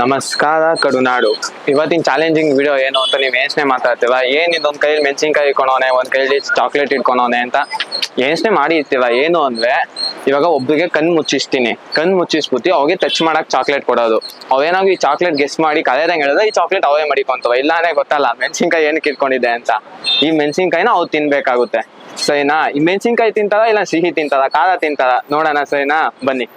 ನಮಸ್ಕಾರ ಕಡುನಾಡು. ಇವತ್ತಿನ challenging video ಏನು ಅಂತ ನೀವು ಯೋಚನೆ ಮಾತಾಡ್ತೀವ ಏನ್ ಇದೊಂದ್ ಕೈಯಲ್ಲಿ ಮೆಣಸಿನ್ಕಾಯಿ ಇಟ್ಕೊಳೋನೆ, ಒಂದ್ ಕೈಯಲ್ಲಿ ಚಾಕ್ಲೇಟ್ ಇಟ್ಕೊಳೋನೆ ಅಂತ ಯೋಚನೆ ಮಾಡಿ ಇರ್ತೀವ ಏನು ಅಂದ್ರೆ ಇವಾಗ ಒಬ್ಬರಿಗೆ ಕಣ್ ಮುಚ್ಚಿಸ್ತೀನಿ. ಕಣ್ ಮುಚ್ಚಿಸ್ಬಿಟ್ಟು ಅವಾಗೆ ಟಚ್ ಮಾಡಕ್ ಚಾಕ್ಲೇಟ್ ಕೊಡೋದು. ಅವೇನಾಗ ಈ ಚಾಕ್ಲೇಟ್ ಗೆಸ್ ಮಾಡಿ ಕಲೆದಂಗೆ ಹೇಳಿದ್ರೆ ಈ ಚಾಕ್ಲೇಟ್ ಅವೇ ಮಡಿಕೊಂತವ. ಇಲ್ಲಾಂದ್ರೆ ಗೊತ್ತಲ್ಲ, ಮೆಣಸಿನ್ಕಾಯಿ ಏನಕ್ಕೆ ಇಟ್ಕೊಂಡಿದೆ ಅಂತ. ಈ ಮೆಣಸಿನ್ಕಾಯಿನ ಅವ್ರು ತಿನ್ಬೇಕಾಗುತ್ತೆ. ಸರಿನಾ? ಈ ಮೆಣಸಿನ್ಕಾಯಿ ತಿಂತಾರ, ಇಲ್ಲ ಸಿಹಿ ತಿಂತಾರ, ಖಾರ ತಿಂತಾರ? ನೋಡೋಣ, ಸರಿನಾ? ಬನ್ನಿ.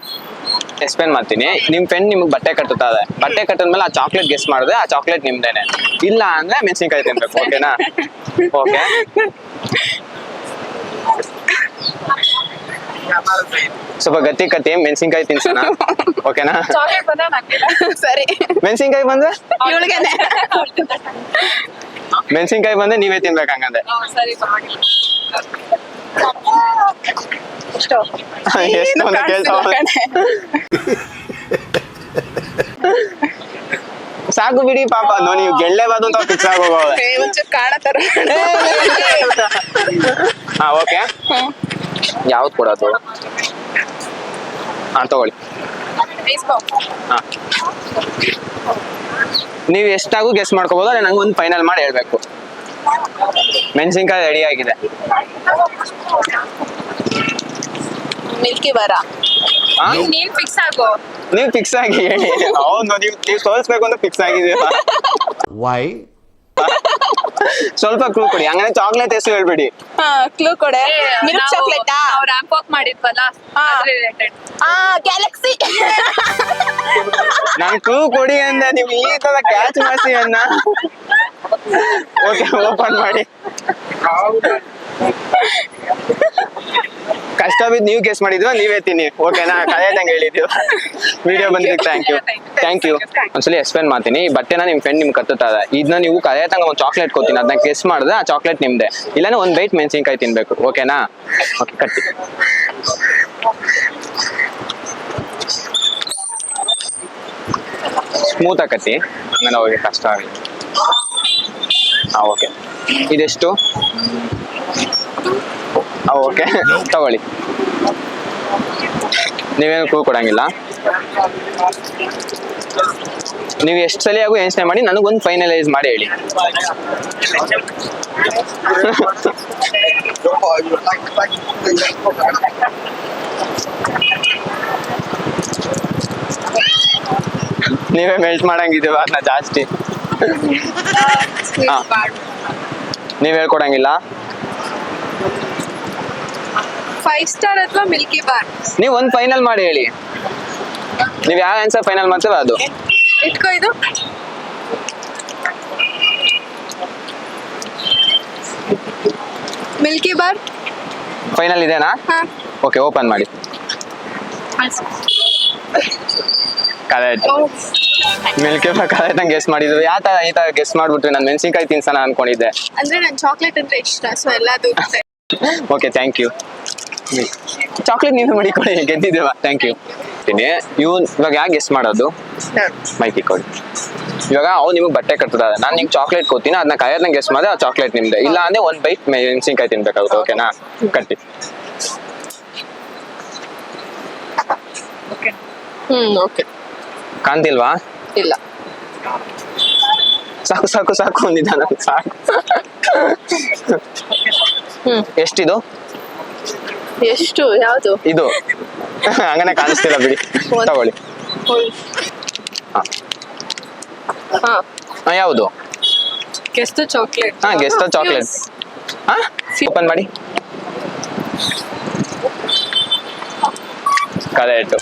ಎಕ್ಸ್ಪ್ಲೇನ್ ಮಾಡ್ತೀನಿ. ನಿಮ್ ಫ್ರೆಂಡ್ ನಿಮ್ಗೆ ಬಟ್ಟೆ ಕಟ್ಟುತ್ತಾರೆ ಬಟ್ಟೆ ಕಟ್ಟಿದ್ಮೇಲೆ ಆ ಚಾಕ್ಲೇಟ್ ಗೆಸ್ ಮಾಡಿದ್ರೆ ಆ ಚಾಕ್ಲೇಟ್ ನಿಮ್ದೇನೆ. ಇಲ್ಲ ಅಂದ್ರೆ ಮೆಣಸಿನ್ಕಾಯಿ ತಿನ್ಬೇಕು ಓಕೆನಾ ಓಕೆ ಸ್ವಲ್ಪ ಗಟ್ಟಿ ಕಟ್ಟಿ ಮೆಣಸಿನ್ಕಾಯಿ ತಿನ್ಸೋಣ ಓಕೆನಾ ಸರಿ. ಮೆಣಸಿನ್ಕಾಯಿ ಬಂದ್ರೆ? ಮೆಣಸಿನ್ಕಾಯಿ ಬಂದ್ರೆ ನೀವೇ ತಿನ್ಬೇಕು ಹಂಗಂದ್ರೆ. ಎಷ್ಟು ಎಷ್ಟು ಸಾಕು ಬಿಡಿ ಪಾಪ ನೋ ನೀವು ಗೆಲ್ಲೇಬಾರ್ದು ಅಂತ ಫಿಕ್ಸ್ ಹಾ ಓಕೆ. ಯಾವ್ದು ಕೊಡೋದು? ಹಾ ತಗೊಳ್ಳಿ. ಹಾ. ನೀವು ಎಷ್ಟಾಗೂ ಗೆಸ್ ಮಾಡ್ಕೋಬಹುದು ಅದೇ ನಂಗೆ ಒಂದು ಫೈನಲ್ ಮಾಡಿ ಹೇಳ್ಬೇಕು. ಮೆಣಸಿನ್ಕಾಯಿ ರೆಡಿ ಆಗಿದೆ. ಮಿಲ್ಕಿ ಬಾರ? ನೀನ್ ಫಿಕ್ಸ್ ಆಗೋ. ನೀವು ಫಿಕ್ಸ್ ಆಗಿ ಹೇಳಿ. ಹೌದು ನೀವು ನೀವು ತೋರಿಸ್ಬೇಕು ಅಂತ ಫಿಕ್ಸ್ ಆಗಿದ್ದೀರಾ? ವೈ ಸ್ವಲ್ಪ ಕ್ಲೂ ಕೊಡಿ. ಹಂಗಂದ್ರೆ ಚಾಕ್ಲೇಟ್ ಹೆಸರು ಹೇಳ್ಬಿಡಿ. ಹಾ ಕ್ಲೂ ಕೊಡೆ. ಮಿಲ್ಕ್ ಚಾಕ್ಲೇಟಾ ಅವ್ರ ರ್ಯಾಂಪ್ ವಾಕ್ ಮಾಡಿದ್ವಲ್ಲ ಹಾ. ರಿಲೇಟೆಡ್ ಆ ಗ್ಯಾಲಕ್ಸಿ ನಾನು ಕ್ಲೂ ಕೊಡಿ ಅಂದ. ನೀವು ಈ ತರ ಕ್ಯಾಚ್ ಮಾಡಿಸಿ ಅನ್ನ ಓಕೆ ಓಪನ್ ಮಾಡಿ. ಕಷ್ಟ ಬಿದ್ದು ನೀವು ಕೇಸ್ ಮಾಡಿದ್ವ ನೀವೇ ತಿನ್ನಿ. ಓಕೆನಾ ಕರೆಯದಂಗೆ ಹೇಳಿದ್ವಿ ವಿಡಿಯೋ ಬಂದಿದ್ದಕ್ಕೆ ಥ್ಯಾಂಕ್ ಯು ಥ್ಯಾಂಕ್ ಯು ಒಂದ್ಸಲಿ ಎಕ್ಸ್ಪ್ಲೇನ್ ಮಾಡ್ತೀನಿ. ಬಟ್ಟೆನಾ ಬಟ್ಟೆನ ನಿಮ್ ಫ್ರೆಂಡ್ ನಿಮ್ಗೆ ಕತ್ತುತ್ತಾರೆ ಇದನ್ನ ನೀವು ಕರೆಯತಂಗ ಒಂದು ಚಾಕ್ಲೇಟ್ ಕೊಡ್ತೀನಿ. ಅದನ್ನ ಗೆಸ್ ಮಾಡಿದ್ರೆ ಆ ಚಾಕ್ಲೇಟ್ ನಿಮ್ದೆ. ಇಲ್ಲಾಂದ್ರೆ ಒಂದು ಬೈಟ್ ಮೆಣಸಿನ್ಕಾಯಿ ತಿನ್ಬೇಕು. ಓಕೆನಾ ಓಕೆ ಕಟ್ಟಿ ಸ್ಮೂತ್ ಕಟ್ಟಿ. ಆಮೇಲೆ ಅವ್ರಿಗೆ ಕಷ್ಟ ಆಗುತ್ತೆ. ಹಾಂ ಓಕೆ ಇದೆಷ್ಟು? ಓಕೆ ತಗೊಳ್ಳಿ. ನೀವೇನು ಕೂ ಕೊಡಂಗಿಲ್ಲ. ನೀವು ಎಷ್ಟು ಸಲ ಆಗು ಯೋಚನೆ ಮಾಡಿ ನನಗೊಂದು ಫೈನಲೈಸ್ ಮಾಡಿ ಹೇಳಿ. ನೀವೇ ಮೆಲ್ಟ್ ಮಾಡಂಗಿದ್ದೀವ ಅದನ್ನ ಜಾಸ್ತಿ. ಹಾ. ನೀವ್ ಹೇಳ್ಕೊಡಂಗಿಲ್ಲ. ಫೈವ್ ಸ್ಟಾರ್ ಅಥವಾ ಮಿಲ್ಕಿ ಬಾರ್ ನೀವು ಒಂದು ಫೈನಲ್ ಮಾಡಿ ಹೇಳಿ. ನೀವು ಯಾವ ಆನ್ಸರ್ ಫೈನಲ್ ಮಾಡ್ತೀರ ಅದು. ಇಟ್ಕೋ ಇದು. ಮಿಲ್ಕಿ ಬಾರ್ ಫೈನಲ್ ಇದೆನಾ? ಹಾ. ಓಕೆ ಓಪನ್ ಮಾಡಿ. ಕರೆಕ್ಟ್ ಮಿಲ್ಕಿ ಕರೆಕ್ಟ್ ನಂಗೆ ಗೆಸ್ ಮಾಡಿದ್ರು ಯಾವ ತರ ಈ ತರ ಗೆಸ್ ಮಾಡ್ಬಿಟ್ರಿ. ನಾನು ಮೆಣಸಿನ್ಕಾಯಿ ತಿನ್ಸೋಣ ಅನ್ಕೊಂಡಿದ್ದೆ. ಅಂದ್ರೆ ನನ್ ಚಾಕ್ಲೇಟ್ ಅಂದ್ರೆ ಇಷ್ಟ ಸೊ ಎಲ್ಲದು ಓಕೆ ಥ್ಯಾಂಕ್ ಯು ಚಾಕ್ಲೇಟ್ ನೀವೇ ಮಾಡಿಕೊಡಿ. ಗೆದ್ದಿದ್ದೇವ? ಥ್ಯಾಂಕ್ ಯು ಇವ್ನು ಇವಾಗ ಯಾಕೆ ಗೆಸ್ಟ್ ಮಾಡೋದು? ಮೈಕಿ ಕೊಡಿ ಇವಾಗ ಅವ್ನು ನಿಮ್ಗೆ ಬಟ್ಟೆ ಕಟ್ತದ. ನಾನು ನಿಮ್ಗೆ ಚಾಕ್ಲೇಟ್ ಕೊಡ್ತೀನಿ. ಅದನ್ನ ಕಾಯರ್ನ ಗೆಸ್ಟ್ ಮಾಡಿದ್ರೆ ಆ ಚಾಕ್ಲೇಟ್ ನಿಮ್ದೆ. ಇಲ್ಲ ಅಂದ್ರೆ ಒಂದ್ ಬೈಟ್ ಮೆಣಸಿನ್ಕಾಯಿ ತಿನ್ಬೇಕಾಗುತ್ತೆ. ಓಕೆನಾ ಕಟ್ಟಿ. ಹ್ಮ್ ಓಕೆ ಕಾಣ್ತಿಲ್ವಾ? ಇಲ್ಲ. ಸಾಕು ಸಾಕು ಸಾಕು. ನಿಧಾನ. ಸಾಕು. ಹ್ಮ್. ಎಷ್ಟಿದು? ಎಷ್ಟು? ಯಾವುದು? ಇದು. ಹಂಗನೆ ಕಾಣಿಸ್ತಿಲ್ಲ ಬಿಡಿ. ತಗೊಳ್ಳಿ. ಹಾ. ಯಾವುದು? ಗೆಸ್ಟ್ ಚಾಕ್ಲೇಟ್ ಹಾ ಗೆಸ್ಟ್ ಚಾಕ್ಲೇಟ್ ಹಾ? ಓಪನ್ ಮಾಡಿ. ಕರೆಕ್ಟ್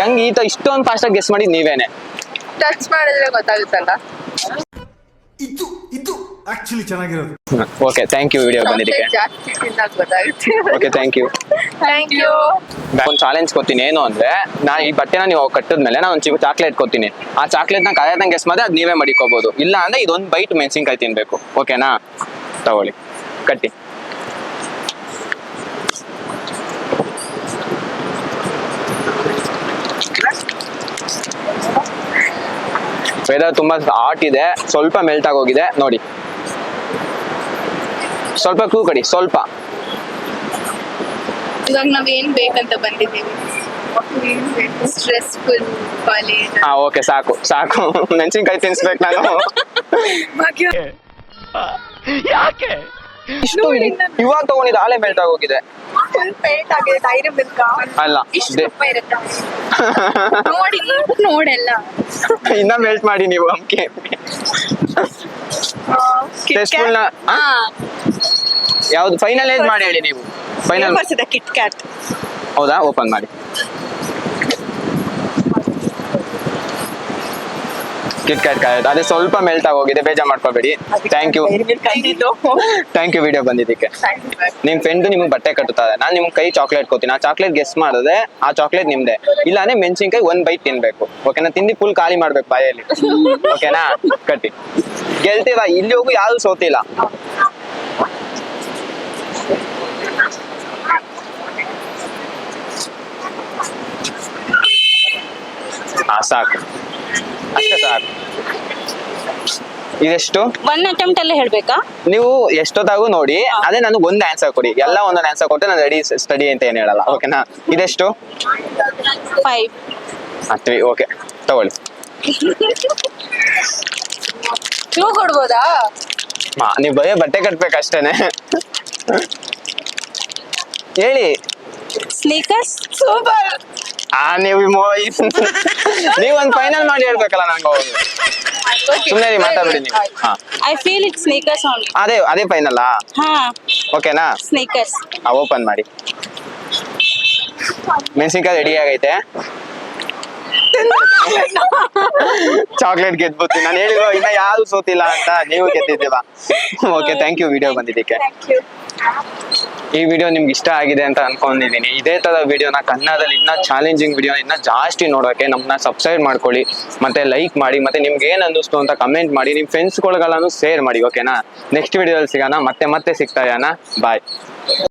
ಹೆಂಗ್ ಈತ ಇಷ್ಟೊಂದು ಆಗಿ ಗೆಸ್ ಮಾಡಿ ನೀವೇನೆ? ಟಚ್ ಮಾಡಿದ್ರೆ ಗೊತ್ತಾಗುತ್ತಲ್ಲ? ಇದು ಆಕ್ಚುಲಿ ಚೆನ್ನಾಗಿರೋದು. ಓಕೆ ಥ್ಯಾಂಕ್ ಯು ವಿಡಿಯೋ ಬಂದಿದ್ದಕ್ಕೆ. ಜಾಸ್ತಿ ತಿಂದಾಗ ಗೊತ್ತಾಗುತ್ತೆ okay thank you thank you ಒಂದು ಚಾಲೆಂಜ್ ಕೊಡ್ತೀನಿ ಏನು ಅಂದ್ರೆ ನಾ ಈ ಬಟ್ಟೆನ ನೀವು ಕಟ್ಟಿದ್ಮೇಲೆ ನಾನು ಒಂದು ಚಾಕ್ಲೇಟ್ ಕೊಡ್ತೀನಿ. ಆ ಚಾಕ್ಲೇಟ್ನ ಕಾಯದಂಗೆ ಗೆಸ್ ಮಾಡಿದ್ರೆ ಅದು ನೀವೇ ಮಡಿಕೋಬಹುದು ಇಲ್ಲ ಅಂದ್ರೆ ಇದೊಂದು ಬೈಟ್ ಮೆಣಸಿನ್ಕಾಯಿ ತಿನ್ಬೇಕು. ಓಕೆನಾ ತಗೊಳ್ಳಿ. ಕಟ್ಟಿ. ವೆದರ್ ತುಂಬಾ ಹಾಟ್ ಇದೆ. ಸ್ವಲ್ಪ ಮೆಲ್ಟ್ ಆಗೋಗಿದೆ. ನೋಡಿ. ಸ್ವಲ್ಪ ಕ್ಲೂ ಕಡಿ ಸ್ವಲ್ಪ. ಇವಾಗ ನಾವ್ ಏನ್ ಬೇಕಂತ ಬಂದಿದ್ದೀವಿ? ಸ್ಟ್ರೆಸ್ಫುಲ್ ಕಾಲೇಜ್ ಹಾ ಓಕೆ ಸಾಕು ಸಾಕು. ಮೆಣಸಿನ್ಕಾಯಿ ತಿನ್ಸ್ಬೇಕು ನಾನು. ಇಷ್ಟು ಇವಾಗ ತಗೊಂಡಿದ್ದು ಆಲೆ ಮೆಲ್ಟ್ ಆಗೋಗಿದೆ. ಸ್ವಲ್ಪ ಪೇಂಟ್ ಆಗಿದೆ ಡೈರಿ ಮಿಲ್ಕ್. ಅಲ್ಲ ಇಷ್ಟು ಇರುತ್ತೆ. ನೋಡಿ ನೋಡೆಲ್ಲ. ಇನ್ನ ಮೆಲ್ಟ್ ಮಾಡಿ ನೀವು ಅಮ್ಕೆ ಟೆಸ್ಟ್ಫುಲ್ ಯಾವ್ದು ಫೈನಲ್ ಏಜ್ ಮಾಡಿ ಹೇಳಿ ನೀವು. ಫೈನಲ್ ಕಿಟ್ ಕ್ಯಾಟ್ ಹೌದಾ? ಓಪನ್ ಮಾಡಿ. ಕಿಟ್ ಕ್ಯಾಟ್ ಕಾಯೋದು. ಅದೇ ಸ್ವಲ್ಪ ಮೆಲ್ಟ್ ಆಗೋಗಿದೆ ಬೇಜಾರ್ ಮಾಡ್ಕೋಬೇಡಿ. Thank you thank you video ಬಂದಿದ್ದಕ್ಕೆ. ನಿಮ್ ಫ್ರೆಂಡ್ ನಿಮ್ಗೆ ಬಟ್ಟೆ ಕಟ್ಟುತ್ತಾರೆ ನಾನು ನಿಮ್ ಕೈ ಚಾಕ್ಲೇಟ್ ಕೊತ್ತೀನಿ ಆ ಚಾಕ್ಲೇಟ್ ಗೆಸ್ ಮಾಡಿದ್ರೆ ಆ ಚಾಕ್ಲೇಟ್ ನಿಮ್ದೆ. ಇಲ್ಲಾಂದ್ರೆ ಮೆಣಸಿನ್ಕಾಯಿ ಒಂದ್ ಬೈಟ್ ತಿನ್ಬೇಕು. ಓಕೆನಾ ತಿಂದು ಫುಲ್ ಖಾಲಿ ಮಾಡ್ಬೇಕು ಬಾಯಲ್ಲಿ. ಓಕೆನಾ ಕಟ್ಟಿ. ಗೆಲ್ತೀವ ಇಲ್ಲಿ ಹೋಗು ಯಾರು ಸೋತಿಲ್ಲ. ಸಾಕು. ಅಷ್ಟೇ ಸಾಕು. ಇದೆಷ್ಟು? ಒನ್ ಅಟೆಂಪ್ಟ್ ಅಲ್ಲೇ ಹೇಳ್ಬೇಕಾ? ನೀವು ಎಷ್ಟೊತ್ತಾಗೂ ನೋಡಿ ಅದೇ ನನಗೆ ಒಂದು ಆನ್ಸರ್ ಕೊಡಿ. ಎಲ್ಲ ಒಂದೊಂದು ಆನ್ಸರ್ ಕೊಟ್ಟರೆ ನಾನು ರೆಡಿ ಸ್ಟಡಿ ಅಂತ ಏನು ಹೇಳಲ್ಲ. ಓಕೆನಾ ಇದೆಷ್ಟು? ಫೈವ್ ತ್ರೀ ಓಕೆ ತಗೊಳ್ಳಿ. ಕ್ಲೂ ಕೊಡ್ಬೋದಾ? ಮಾ ನೀವು ಬರೀ ಬಟ್ಟೆ ಕಟ್ಬೇಕಷ್ಟೇನೆ. ಹೇಳಿ. ಸ್ನೀಕರ್ಸ್ ಸೂಪರ್ ಆ ನೀವು ಮೊ- ನೀವು ಒಂದು ಫೈನಲ್ ಮಾಡಿ ಹೇಳ್ಬೇಕಲ್ಲ ನಂಗೆ ಹೌದು ಸುಮ್ಮನೆ ಮಾತಾಡ್ಬಿಡಿ ನೀವು. ಹಾ. I feel it Snickers only ಅದೇ ಅದೇ ಫೈನಲ್ ಹಾ. ಓಕೆನಾ ಸ್ನೀಕರ್ಸ್ ಓಪನ್ ಮಾಡಿ. ಮೆಣಸಿನ್ಕಾಯಿ ರೆಡಿ ಆಗೈತೆ. ಚಾಕ್ಲೇಟ್ ಗೆದ್ಬೋದು ನಾನು ಹೇಳಿರೋ ಇನ್ನ ಯಾರು ಸೋತಿಲ್ಲ ಅಂತ? ನೀವು ಗೆದ್ದಿದ್ದೀವಾ ಓಕೆ ಥ್ಯಾಂಕ್ ಯು ವಿಡಿಯೋ ಬಂದಿದ್ದಕ್ಕೆ. ಈ ವಿಡಿಯೋ ನಿಮ್ಗೆ ಇಷ್ಟ ಆಗಿದೆ ಅಂತ ಅನ್ಕೊಂಡಿದ್ದೀನಿ ಇದೇ ತರ ವಿಡಿಯೋನ ಕನ್ನಡದಲ್ಲಿ ಇನ್ನ ಚಾಲೆಂಜಿಂಗ್ ವಿಡಿಯೋ ಇನ್ನ ಜಾಸ್ತಿ ನೋಡೋಕೆ ನಮ್ಮನ್ನ ಸಬ್ಸ್ಕ್ರೈಬ್ ಮಾಡ್ಕೊಳ್ಳಿ, ಮತ್ತೆ ಲೈಕ್ ಮಾಡಿ, ಮತ್ತೆ ನಿಮ್ಗೆ ಏನ್ ಅನ್ನಿಸ್ತು ಅಂತ ಕಮೆಂಟ್ ಮಾಡಿ, ನಿಮ್ ಫ್ರೆಂಡ್ಸ್ಗಳಿಗೆಲ್ಲೂ ಶೇರ್ ಮಾಡಿ ಓಕೆನಾ ನೆಕ್ಸ್ಟ್ ವಿಡಿಯೋದಲ್ಲಿ ಸಿಗೋಣ, ಮತ್ತೆ ಮತ್ತೆ ಸಿಗ್ತಾ ಇರೋಣ ಬಾಯ್